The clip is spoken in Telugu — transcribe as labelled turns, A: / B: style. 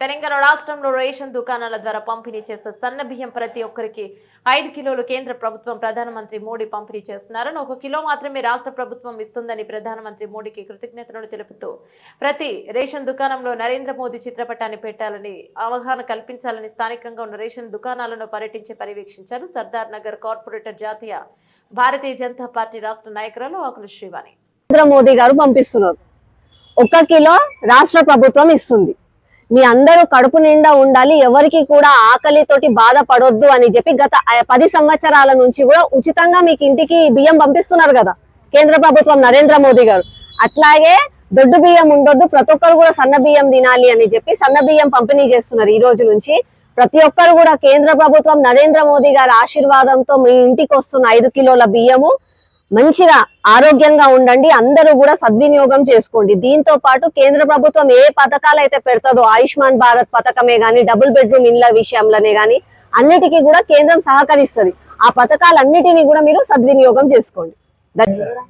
A: తెలంగాణ రాష్ట్రంలో రేషన్ దుకాణాల ద్వారా పంపిణీ చేసే సన్న బియ్యం ప్రతి ఒక్కరికి ఐదు కిలోలు కేంద్ర ప్రభుత్వం ప్రధానమంత్రి మోడీ పంపిణీ చేస్తున్నారని ఒక కిలో మాత్రమే రాష్ట్ర ప్రభుత్వం ఇస్తుందని ప్రధానమంత్రి మోడీకి కృతజ్ఞతలు తెలుపుతూ ప్రతి రేషన్ దుకాణంలో నరేంద్ర మోదీ చిత్రపటాన్ని పెట్టాలని అవగాహన కల్పించాలని స్థానికంగా ఉన్న రేషన్ దుకాణాలను పర్యటించి పర్యవేక్షించారు సర్దార్ నగర్ కార్పొరేటర్ జాతీయ భారతీయ జనతా పార్టీ రాష్ట్ర నాయకురాలు ఆకుల శ్రీవాణి.
B: నరేంద్ర మోదీ గారు పంపిస్తున్నారు. ఒక కిలో రాష్ట్ర ప్రభుత్వం ఇస్తుంది. మీ అందరూ కడుపు నిండా ఉండాలి ఎవరికి కూడా ఆకలితోటి బాధపడొద్దు అని చెప్పి గత పది సంవత్సరాల నుంచి కూడా ఉచితంగా మీకు ఇంటికి బియ్యం పంపిస్తున్నారు కదా కేంద్ర ప్రభుత్వం నరేంద్ర మోదీ గారు. అట్లాగే దొడ్డు బియ్యం ఉండొద్దు ప్రతి ఒక్కరు కూడా సన్న బియ్యం తినాలి అని చెప్పి సన్న బియ్యం పంపిణీ చేస్తున్నారు ఈ రోజు నుంచి. ప్రతి ఒక్కరు కూడా కేంద్ర ప్రభుత్వం నరేంద్ర మోదీ గారి ఆశీర్వాదంతో మీ ఇంటికి వస్తున్న ఐదు కిలోల బియ్యము మంచిగా ఆరోగ్యంగా ఉండండి అందరూ కూడా సద్వినియోగం చేసుకోండి. దీంతో పాటు కేంద్ర ప్రభుత్వం ఏ పథకాలు అయితే పెడతదో ఆయుష్మాన్ భారత్ పథకమే గాని డబుల్ బెడ్రూమ్ ఇండ్ల విషయంలోనే గాని అన్నిటికీ కూడా కేంద్రం సహకరిస్తుంది. ఆ పథకాలన్నిటినీ కూడా మీరు సద్వినియోగం చేసుకోండి. ధన్యవాదాలు.